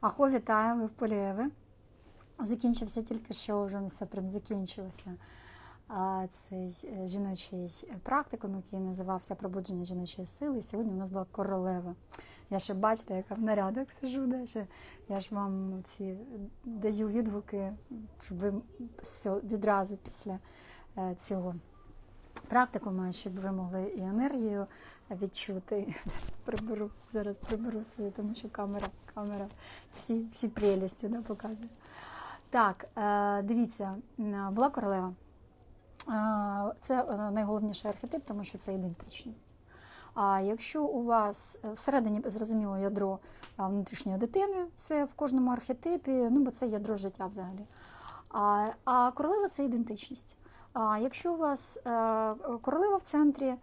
Ахо, вітаю, ви в Полієві. Закінчився тільки що, вже все прям закінчилося. Цей е, жіночий практикум, який називався Пробудження жіночої сили. Сьогодні у нас була королева. Я ще бачите, яка в нарядах сижу. Да? Ще, я ж вам ці даю відгуки, щоб ви відразу після е, цього практикуму, щоб ви могли і енергію відчути. Приберу, зараз приберу свою, тому що камера, камера всі, всі прелісті да, показує. Так, е, дивіться, була королева. Е, Це е, найголовніший архетип, тому що це ідентичність. А якщо у вас всередині зрозуміло ядро внутрішньої дитини, це в кожному архетипі, ну бо це ядро життя взагалі. А, а королева це ідентичність. А якщо у вас е, королева в центрі,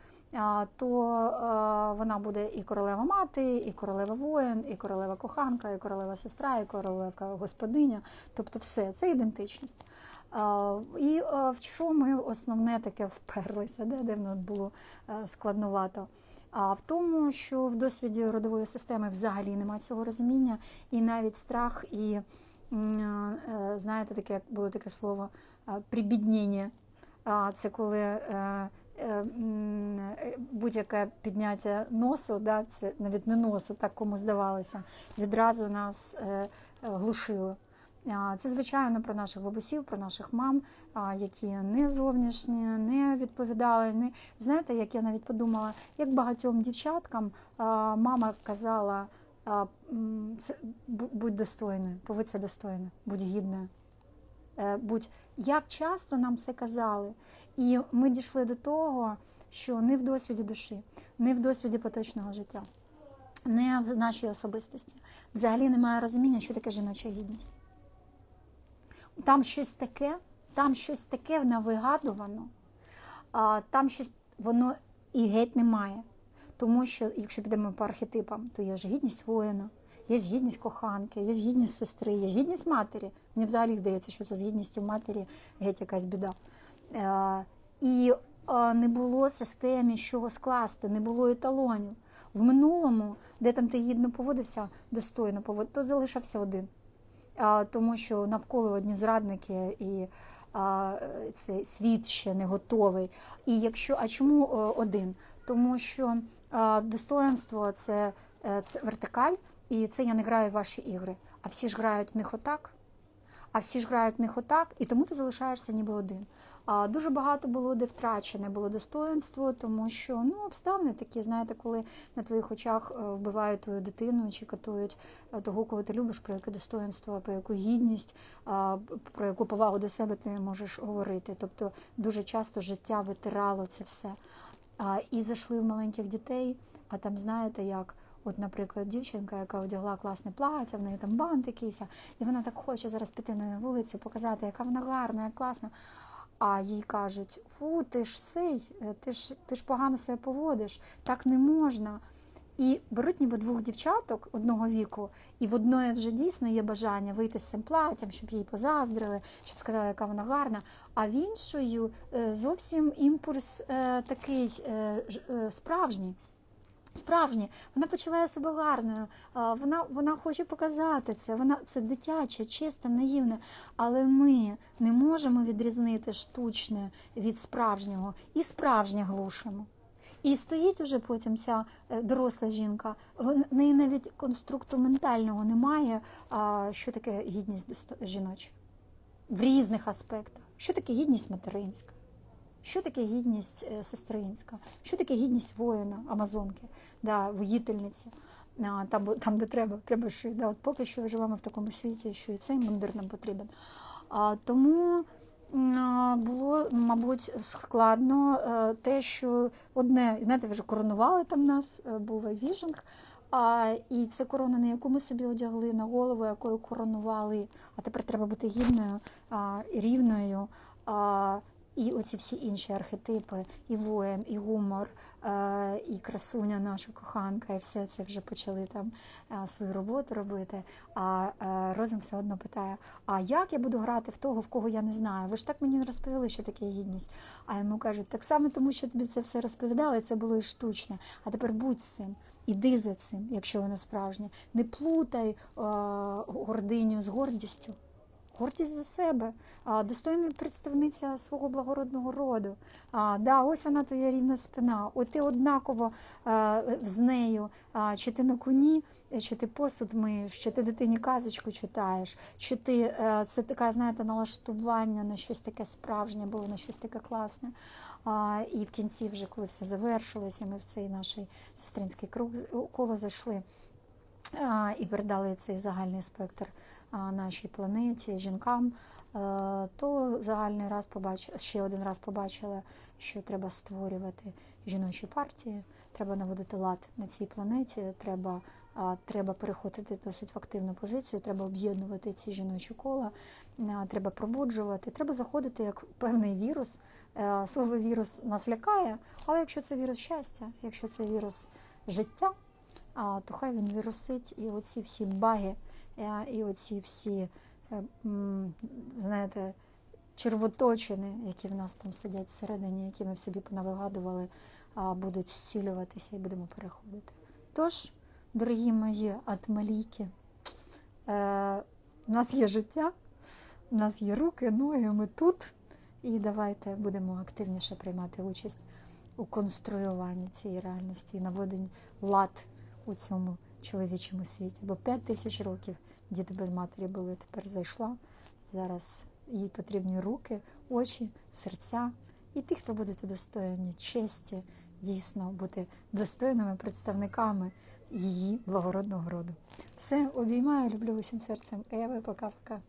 то е, вона буде і королева мати, і королева воїн, і королева коханка, і королева сестра, і королева господиня. Тобто все це ідентичність. І е, в що ми основне таке вперлися, де, нас було е, складновато. А в тому, що в досвіді родової системи взагалі немає цього розуміння, і навіть страх, і е, знаєте, таке було таке слово е, прибіднення. Це коли е, е, е, будь-яке підняття носу, да, це навіть не носу, так кому здавалося, відразу нас глушило. Це звичайно про наших бабусів, про наших мам, які не зовнішні, не відповідали. Не знаєте, як я навіть подумала, як багатьом дівчаткам мама казала: будь достойною, поводься достойно, будь гідною. Е, Будь як часто нам це казали, і ми дійшли до того, що не в досвіді душі, не в досвіді поточного життя, не в нашій особистості. Взагалі немає розуміння, що таке жіноча гідність там щось таке, там щось таке навигадувано, а там щось воно і геть немає. Тому що, якщо підемо по архетипам, то є ж гідність воїна, є гідність коханки, є гідність сестри, є гідність матері. Мені взагалі здається, що це з гідністю матері геть якась біда. Е, і е, не було системі, з чого скласти, не було еталонів. В минулому, де там ти гідно поводився, достойно поводився, то залишався один а, тому що навколо одні зрадники і а, цей світ ще не готовий. І якщо, а чому один? Тому що достоинство це, е, це вертикаль, і це я не граю в ваші ігри. А всі ж грають в них отак. А всі ж грають в них отак, і тому ти залишаєшся ніби один. А дуже багато було де втрачене було достоинство, тому що ну обставини такі, знаєте, коли на твоїх очах е, вбивають твою дитину чи катують е, того, кого ти любиш, про яке достоинство, про яку гідність, про яку повагу до себе ти можеш говорити. Тобто дуже часто життя витирало це все. І зайшли в маленьких дітей, а там знаєте як. От, наприклад, дівчинка, яка одягла класне плаття, в неї там бант якийсь, і вона так хоче зараз піти на вулицю, показати, яка вона гарна, як класна. А їй кажуть: фу, ти ж цей, е, ти ж ти ж погано себе поводиш, так не можна. І беруть ніби двох дівчаток одного віку, і в одної вже дійсно є бажання вийти з цим платтям, щоб їй позаздрили, щоб сказали, яка вона гарна. А в іншою е, зовсім імпульс е, такий справжній. Справжнє, вона почуває себе гарною, вона, вона хоче показати це. Вона це дитяче, чисте, наївне. Але ми не можемо відрізнити штучне від справжнього і справжнє глушимо. І стоїть уже потім ця е, доросла жінка. В неї навіть конструкту ментального немає. Що таке гідність жіноча в різних аспектах? Що таке гідність материнська? Що таке гідність е, сестринська? Що таке гідність воїна, амазонки, да, воїтельниці? А, Там, там, де треба, треба ж, да, от поки що живемо в такому світі, що і цей мундир нам потрібен. А, тому а, було, мабуть, складно е, те, що одне, знаєте, вже коронували там нас, е, був віжинг, а, і це корона, не яку ми собі одягли на голову, якою коронували. А тепер треба бути гідною, а, рівною. А, І оці всі інші архетипи, і воїн, і гумор, е, і красуня, наша коханка, і все це вже почали там е, свою роботу робити. А е, розум все одно питає: а як я буду грати в того, в кого я не знаю? Ви ж так мені не розповіли, що таке гідність. А йому кажуть, так само тому, що тобі це все розповідали, це було і штучне. А тепер будь цим. Іди за цим, якщо воно справжнє. Не плутай е, гординю з гордістю. Гордість за себе, достойна представниця свого благородного роду. А, да, ось вона твоя рівна спина. От ти однаково а, з нею, а, чи ти на коні, чи ти посуд миєш, чи ти дитині казочку читаєш, чи ти е, це таке, знаєте, налаштування на щось таке справжнє, було на щось таке класне. А, і в кінці, вже коли все завершилося, ми в цей наш сестринський круг коло зайшли а, і передали цей загальний спектр а, нашій планеті, жінкам, е, то загальний раз побач... ще один раз побачила, що треба створювати жіночі партії, треба наводити лад на цій планеті, треба, треба переходити досить в активну позицію, треба об'єднувати ці жіночі кола, треба пробуджувати, треба заходити як певний вірус. Е, Слово вірус нас лякає, але якщо це вірус щастя, якщо це вірус життя, то хай він вірусить і оці всі баги, і оці всі, е, знаєте, червоточини, які в нас там сидять всередині, які ми в собі понавигадували, будуть зцілюватися і будемо переходити. Тож, дорогі мої атмалійки, е, у нас є життя, у нас є руки, ноги, ми тут. І давайте будемо активніше приймати участь у конструюванні цієї реальності і наводенні лад у цьому чоловічому світі. Бо п'ять тисяч років діти без матері були, тепер зайшла. Зараз їй потрібні руки, очі, серця і ті, хто будуть удостоєні честі, дійсно бути достойними представниками її благородного роду. Все, обіймаю, люблю усім серцем. Еви, пока-пока.